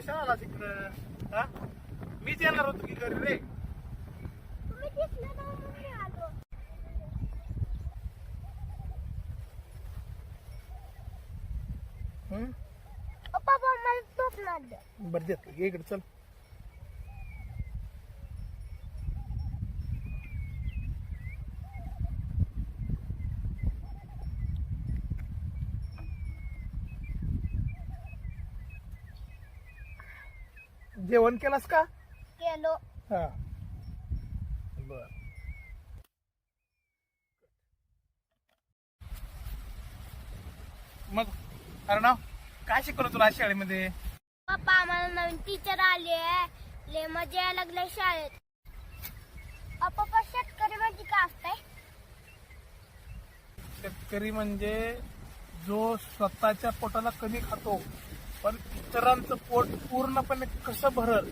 कशाला आला तिकडं? हा? मीच येणार होतो की घरी रे? हं? मला बरं देतो. इकडे चल. जेवण केलंस का? गेलो हा. बर. मग अर्णव काय शिकवलं तुला आज शाळेमध्ये? पप्पा आम्हाला नवीन टीचर आले ले मजा यायला लागले शाळेत. अ, पप्पा शेतकरी म्हणजे काय असतंय? शेतकरी म्हणजे जो स्वतःच्या पोटाला कमी खातो पण इतरांचं पोट पूर्णपणे कसं भरल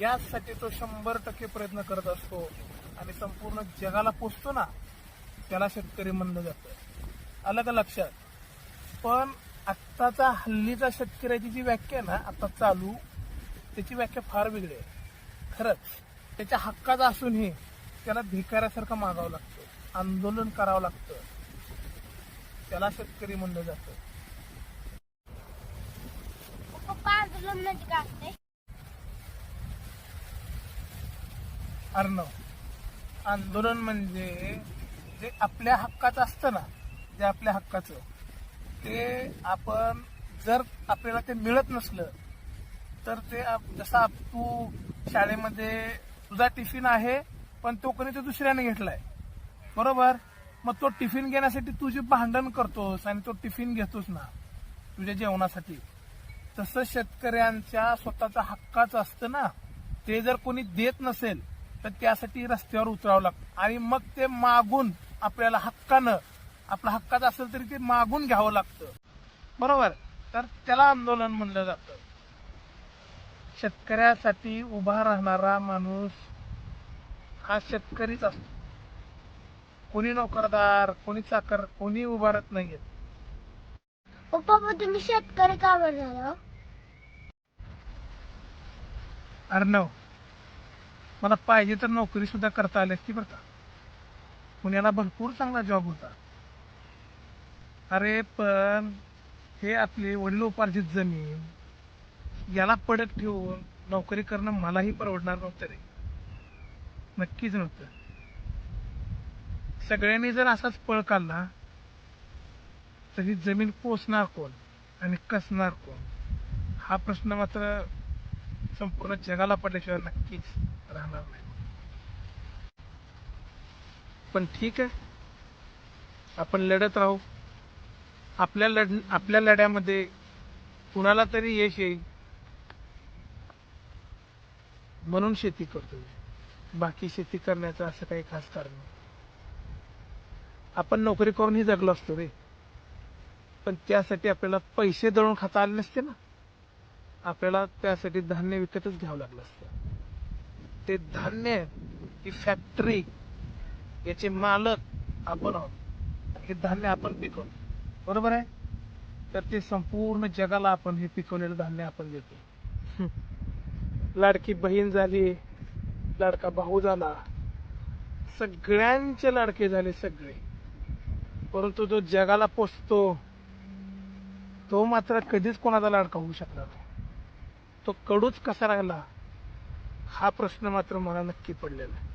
यासाठी तो शंभर टक्के प्रयत्न करत असतो. आणि संपूर्ण जगाला पोचतो ना त्याला शेतकरी म्हणलं जातं. आलं का लक्षात. पण आत्ताचा हल्लीचा शेतकऱ्याची जी व्याख्या आहे ना आता चालू त्याची व्याख्या फार वेगळी आहे. खरंच त्याच्या हक्काचा असूनही त्याला भिकाऱ्यासारखं मागावं लागतं. आंदोलन करावं लागतं. त्याला शेतकरी म्हणलं जातं. पप्पा आंदोलन म्हणजे काय अर्णव आंदोलन म्हणजे जे आपल्या हक्काचं असतं ना जे आपल्या हक्काचं ते आपण जर आपल्याला ते मिळत नसलं तर ते आप- जसं तू शाळेमध्ये तुझा टिफिन आहे पण तो कोणी तो दुसऱ्याने घेतलाय. बरोबर? मग तो टिफिन घेण्यासाठी तुझी भांडण करतोस आणि तो टिफिन घेतोस ना तुझ्या जेवणासाठी तसं शेतकऱ्यांच्या स्वतःचा हक्काच असतं ना. ते जर कोणी देत नसेल तर त्यासाठी रस्त्यावर उतरावं लागतं. आणि मग ते मागून आपल्याला हक्कानं आपला हक्काचं असेल तरी ते मागून घ्यावं लागतं. बरोबर? तर त्याला आंदोलन म्हणलं जातं. शेतकऱ्यासाठी उभा राहणारा माणूस हा शेतकरीच असतो. कोणी नोकरदार कोणी चाकर कोणी उभारत नाहीये. पप्पा तुम्ही शेतकरी का बरं झालं? अर्णव मला पाहिजे तर नोकरीसुद्धा करता आली असती बरं का. पुण्याला भरपूर चांगला जॉब होता. अरे पण हे आपली वडिलोपार्जित जमीन याला पडत ठेवून नोकरी करणं मलाही परवडणार नव्हतं रे. नक्कीच नव्हतं. सगळ्यांनी जर असाच पळ काढला तर ही जमीन पोचणार कोण आणि कसणार कोण? हा प्रश्न मात्र संपूर्ण जगाला पडल्याशिवाय नक्कीच राहणार नाही. पण ठीक आहे. आपण लढत राहू. आपल्या लढ आपल्या लढ्यामध्ये कुणाला तरी यश येईल. म्हणून शेती करतोय. बाकी शेती करण्याचं असं काही खास कारण नाही. आपण नोकरी करूनही जगलो असतो रे. पण त्यासाठी आपल्याला पैसे दळून खाता आले नसते ना. आपल्याला त्यासाठी धान्य विकतच घ्यावं लागलं असतं. ते धान्य ही फॅक्टरी याचे मालक आपण आहोत. हे धान्य आपण पिकवतो. बरोबर आहे? तर ते संपूर्ण जगाला आपण हे पिकवलेलं धान्य आपण देतो. लाडकी बहीण झाली लाडका भाऊ झाला. सगळ्यांचे लाडके झाले सगळे. परंतु जो जगाला पोचतो तो मात्र कधीच कोणाचा लाडका होऊ नाही. तो कडूच कसा राहिला? हा प्रश्न मात्र मला नक्की पडलेला आहे.